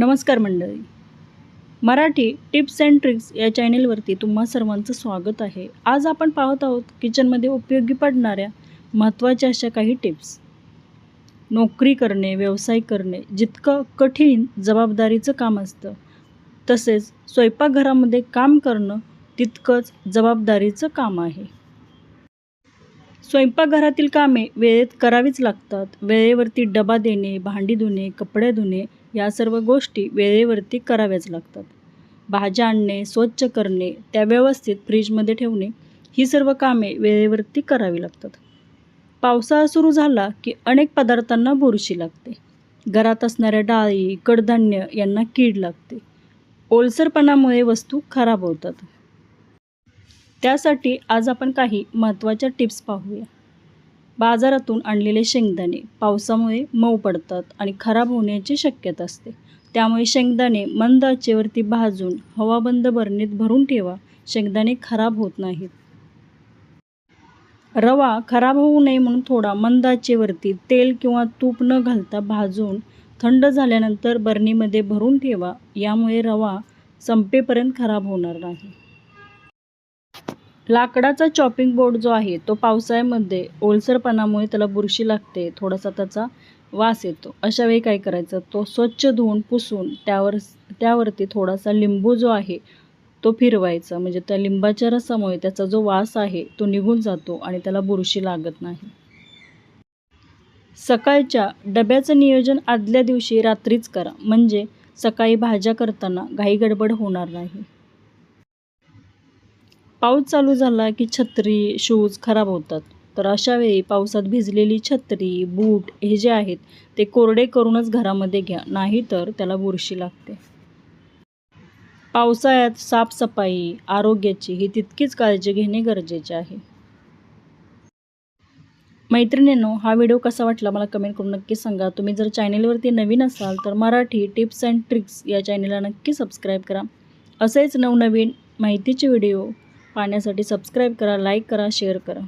नमस्कार मंडळी. Marathi tips and tricks या चॅनेलवरती तुम्हा सर्वांचं स्वागत आहे. आज आपण पाहत आहोत किचनमध्ये उपयोगी पडणाऱ्या महत्त्वाच्या अशा काही टिप्स. नोकरी करणे व्यवसाय करणे जितकं कठीण जबाबदारीचं काम असतं तसेच स्वयंपाकघरामध्ये काम करणं तितकंच जबाबदारीचं काम आहे. स्वयंपाकघरातील कामे वेळेत करावीच लागतात. वेळेवरती डबा देणे भांडी धुणे कपडे धुणे या सर्व गोष्टी वेळेवरती कराव्याच लागतात. भाज्या आणणे स्वच्छ करणे त्या व्यवस्थित फ्रीजमध्ये ठेवणे ही सर्व कामे वेळेवरती करावी लागतात. पावसाळा सुरू झाला की अनेक पदार्थांना बुरशी लागते. घरात असणाऱ्या डाळी कडधान्य यांना कीड लागते. ओलसरपणामुळे वस्तू खराब होतात. त्यासाठी आज आपण काही महत्त्वाच्या टिप्स पाहूया. बाजारातून आणलेले शेंगदाणे. पावसामुळे मऊ पडतात आणि खराब होण्याची शक्यता असते. त्यामुळे शेंगदाणे मंद आचेवरती भाजून हवाबंद बरणीत भरून ठेवा. शेंगदाणे खराब होत नाहीत. रवा खराब होऊ नये म्हणून थोडा मंद आचेवरती तेल किंवा तूप न घालता भाजून थंड झाल्यानंतर बरणीमध्ये भरून ठेवा. यामुळे रवा संपेपर्यंत खराब होणार नाही. लाकडाचा चॉपिंग बोर्ड जो आहे तो पावसाळ्यामध्ये ओलसरपणामुळे त्याला बुरशी लागते थोडासा त्याचा वास येतो. अशा वेळी काय करायचं? तो स्वच्छ धुवून पुसून त्यावर त्यावरती थोडासा लिंबू जो आहे तो फिरवायचा. म्हणजे त्या लिंबाच्या रसामुळे त्याचा जो वास आहे तो निघून जातो आणि त्याला बुरशी लागत नाही. सकाळच्या डब्याचं नियोजन आदल्या दिवशी रात्रीच करा. म्हणजे सकाळी भाज्या करताना घाई गडबड होणार नाही. पाऊस चालू झाला की छत्री शूज खराब होतात. तर अशा वेळी पावसात भिजलेली छत्री बूट हे जे आहेत ते कोरडे करूनच घरामध्ये घ्या. नाहीतर त्याला बुरशी लागते. पावसाळ्यात साफसफाई आरोग्याची ही तितकीच काळजी घेणे गरजेचे आहे. मैत्रिणींनो हा व्हिडिओ कसा वाटला मला कमेंट करून नक्की सांगा. तुम्ही जर चॅनेलवरती नवीन असाल तर मराठी टिप्स अँड ट्रिक्स या चॅनेलला नक्की सबस्क्राईब करा. असेच नवनवीन माहितीचे व्हिडिओ पाहण्यासाठी सबस्क्राईब करा लाईक करा शेअर करा.